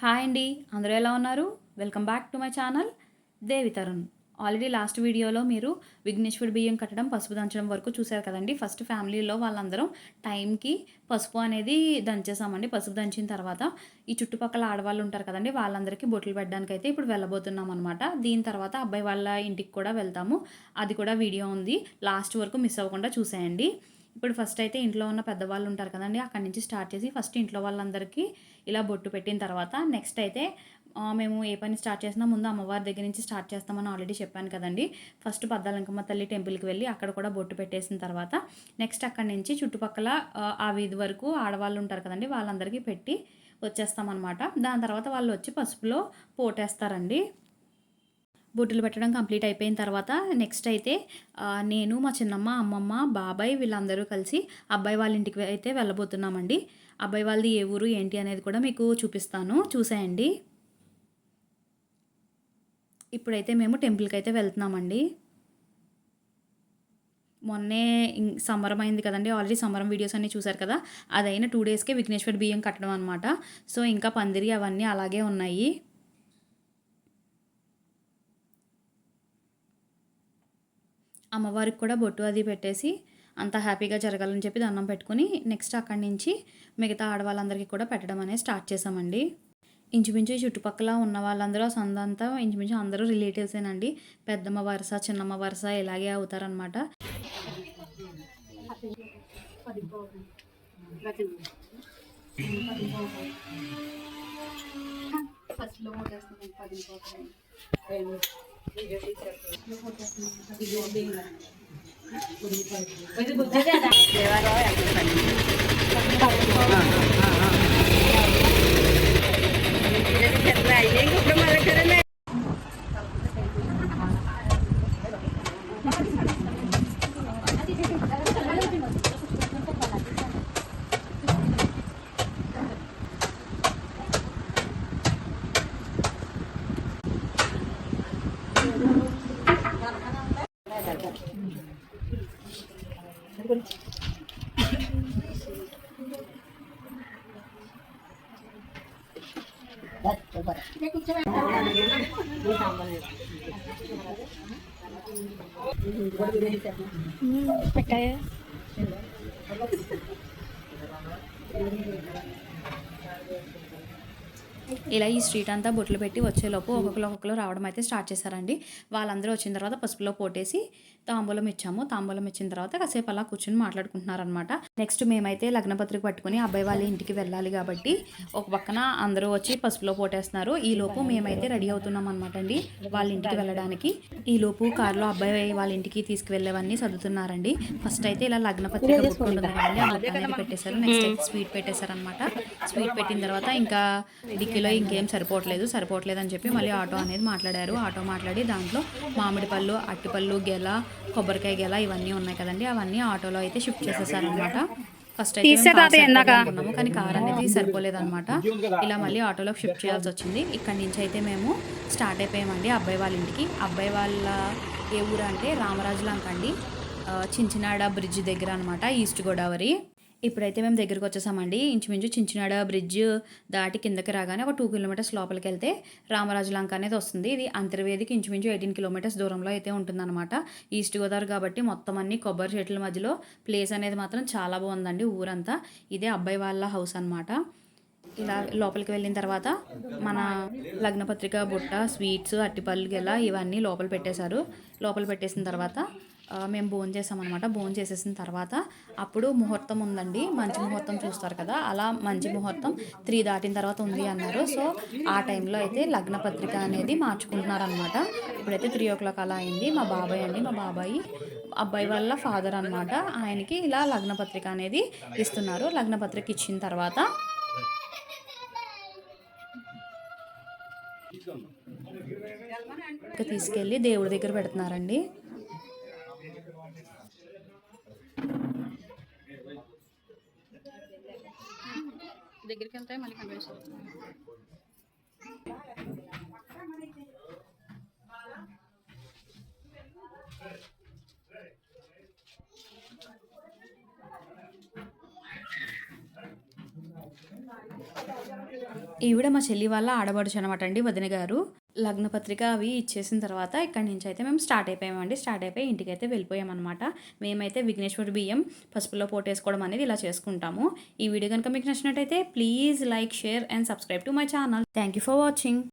Hi అండి. అందరూ ఎలా ఉన్నారు? Welcome back to my channel Devi Tarun. Already last వీడియోలో మీరు విఘ్నేశ్వర బియ్యం కట్టడం పసుపు దంచడం వరకు చూశారు కదండి. ఫస్ట్ ఫ్యామిలీలో వాళ్ళందరం టైంకి పసుపు అనేది దంచేసామండి. పసుపు దంచిన తర్వాత ఈ చుట్టుపక్కల ఆడవాళ్ళు ఉంటారు కదండి వాళ్ళందరికీ బొట్లు పెట్టడానికి అయితే ఇప్పుడు వెళ్ళబోతున్నాం అనమాట దీని తర్వాత అబ్బాయి వాళ్ళ ఇంటికి కూడా వెళ్తాము. అది కూడా వీడియో ఉంది. లాస్ట్ వరకు మిస్ అవ్వకుండా చూసేయండి. ఇప్పుడు ఫస్ట్ అయితే ఇంట్లో ఉన్న పెద్దవాళ్ళు ఉంటారు కదండి అక్కడి నుంచి స్టార్ట్ చేసి ఫస్ట్ ఇంట్లో వాళ్ళందరికీ ఇలా బొట్టు పెట్టిన తర్వాత నెక్స్ట్ అయితే మేము ఏ పని స్టార్ట్ చేసినా ముందు అమ్మవారి దగ్గర నుంచి స్టార్ట్ చేస్తామని ఆల్రెడీ చెప్పాను కదండి. ఫస్ట్ పద్దాలంకమ్మ తల్లి టెంపుల్కి వెళ్ళి అక్కడ కూడా బొట్టు పెట్టేసిన తర్వాత నెక్స్ట్ అక్కడి నుంచి చుట్టుపక్కల ఆ, ఆ వీధి వరకు ఆడవాళ్ళు ఉంటారు కదండి వాళ్ళందరికీ పెట్టి వచ్చేస్తామన్నమాట. దాని తర్వాత వాళ్ళు వచ్చి పసుపులో పోటేస్తారండి. బొట్టులు పెట్టడం కంప్లీట్ అయిపోయిన తర్వాత నెక్స్ట్ అయితే నేను మా చిన్నమ్మ అమ్మమ్మ బాబాయ్ వీళ్ళందరూ కలిసి అబ్బాయి వాళ్ళ ఇంటికి అయితే వెళ్ళబోతున్నామండి. అబ్బాయి వాళ్ళది ఏ ఊరు ఏంటి అనేది కూడా మీకు చూపిస్తాను. చూసేయండి. ఇప్పుడైతే మేము టెంపుల్కి అయితే వెళ్తున్నామండి. మొన్నే సంబరం అయింది కదండి. ఆల్రెడీ సంబరం వీడియోస్ అన్నీ చూసారు కదా. అదైన టూ డేస్కే విఘ్నేశ్వర బియ్యం కట్టడం అనమాట సో ఇంకా పందిరి అవన్నీ అలాగే ఉన్నాయి. అమ్మవారికి కూడా బొట్టు అది పెట్టేసి అంత హ్యాపీగా జరగాలని చెప్పి దండం పెట్టుకుని నెక్స్ట్ అక్కడి నుంచి మిగతా ఆడవాళ్ళందరికీ కూడా పెట్టడం అనేది స్టార్ట్ చేసామండి ఇంచుమించు ఈ చుట్టుపక్కల ఉన్న వాళ్ళందరూ ఆ సందంతా ఇంచుమించు అందరూ రిలేటివ్సేనండి పెద్దమ్మ వరుస చిన్నమ్మ వరుస ఇలాగే అవుతారనమాట देवा bukan. Hmm, పెట్టాయా ఇలా ఈ స్ట్రీట్ అంతా బొట్లు పెట్టి వచ్చేలోపు ఒక్కొక్కరు ఒక్కొక్కరు రావడం అయితే స్టార్ట్ చేశారండి. వాళ్ళందరూ వచ్చిన తర్వాత పసుపులో పోటేసి తాంబూలం ఇచ్చాము. తాంబూలం ఇచ్చిన తర్వాత కాసేపు అలా కూర్చొని మాట్లాడుకుంటున్నారనమాట నెక్స్ట్ మేమైతే లగ్నపత్రిక పట్టుకుని అబ్బాయి వాళ్ళ ఇంటికి వెళ్ళాలి కాబట్టి ఒక పక్కన అందరూ వచ్చి పసుపులో పోటేస్తున్నారు. ఈ లోపు మేమైతే రెడీ అవుతున్నాం అనమాట అండి వాళ్ళ ఇంటికి వెళ్ళడానికి. ఈ లోపు కారులో అబ్బాయి వాళ్ళ ఇంటికి తీసుకువెళ్ళేవన్నీ చదువుతున్నారండి ఫస్ట్ అయితే ఇలా లగ్నపత్రిక అనేది పెట్టేశారు. నెక్స్ట్ అయితే స్వీట్ పెట్టేశారు అనమాట స్వీట్ పెట్టిన తర్వాత ఇంకా డిక్కీలో ఇంకేం సరిపోవట్లేదు సరిపోవట్లేదు అని చెప్పి మళ్ళీ ఆటో అనేది మాట్లాడారు. ఆటో మాట్లాడి దాంట్లో మామిడి పళ్ళు అట్టిపళ్ళు గెల కొబ్బరికాయ గెల ఇవన్నీ ఉన్నాయి కదండి. అవన్నీ ఆటోలో అయితే షిఫ్ట్ చేసేసారనమాట ఫస్ట్ అయితే సరిపోదనుకున్నాము, కానీ కార్ అనేది సరిపోలేదు అనమాట ఇలా మళ్ళీ ఆటోలో షిఫ్ట్ చేయాల్సి వచ్చింది. ఇక్కడ నుంచి అయితే మేము స్టార్ట్ అయిపోయామండి అబ్బాయి వాళ్ళ ఇంటికి. అబ్బాయి వాళ్ళ ఏ ఊరు అంటే రామరాజులంక అండి. ఆ, చించినాడ బ్రిడ్జ్ దగ్గర అనమాట ఈస్ట్ గోదావరి. ఇప్పుడైతే మేము దగ్గరికి వచ్చేసామండి. ఇంచుమించు చించినాడ బ్రిడ్జ్ దాటి కిందకి రాగానే ఒక టూ కిలోమీటర్స్ లోపలికి వెళ్తే రామరాజు లంక అనేది వస్తుంది. ఇది అంతర్వేదికి ఇంచుమించు ఎయిటీన్ కిలోమీటర్స్ దూరంలో అయితే ఉంటుందన్నమాట. ఈస్ట్ గోదావరి కాబట్టి మొత్తం అన్ని కొబ్బరి చెట్ల మధ్యలో ప్లేస్ అనేది మాత్రం చాలా బాగుందండి ఊరంతా. ఇదే అబ్బాయి వాళ్ళ హౌస్ అనమాట ఇలా లోపలికి వెళ్ళిన తర్వాత మన లగ్నపత్రిక బుట్ట స్వీట్స్ అట్టిపళ్ళు గెల ఇవన్నీ లోపల పెట్టేశారు. లోపల పెట్టేసిన తర్వాత మేము భోజనం చేసామన్నమాట. భోజనం చేసేసిన తర్వాత అప్పుడు ముహూర్తం ఉందండి. మంచి ముహూర్తం చూస్తారు కదా. అలా మంచి ముహూర్తం త్రీ దాటిన తర్వాత ఉంది అన్నారు. సో ఆ టైంలో అయితే లగ్న పత్రిక అనేది మార్చుకుంటున్నారు అనమాట ఇప్పుడైతే త్రీ ఓ క్లాక్ అలా అయింది. మా బాబాయ్ అండి మా బాబాయి అబ్బాయి వాళ్ళ ఫాదర్ అనమాట ఆయనకి ఇలా లగ్న పత్రిక అనేది ఇస్తున్నారు. లగ్న పత్రిక ఇచ్చిన తర్వాత తీసుకెళ్ళి దేవుడి దగ్గర పెడుతున్నారండి. దగ్గరికి వెళ్తే మళ్ళీ కన్విన్స్ ఈవిడ మా చెల్లి వాళ్ళ ఆడబడుచు అనమాట అండి వదిన గారు. లగ్నపత్రిక అవి ఇచ్చేసిన తర్వాత ఇక్కడి నుంచి అయితే మేము స్టార్ట్ అయిపోయామండి. స్టార్ట్ అయిపోయి ఇంటికి అయితే వెళ్ళిపోయామన్నమాట. మేమైతే విఘ్నేశ్వర బియ్యం పసుపులో పోటేసుకోవడం అనేది ఇలా చేసుకుంటాము. ఈ వీడియో కనుక మీకు నచ్చినట్టయితే please like share and subscribe to my channel. Thank you for watching.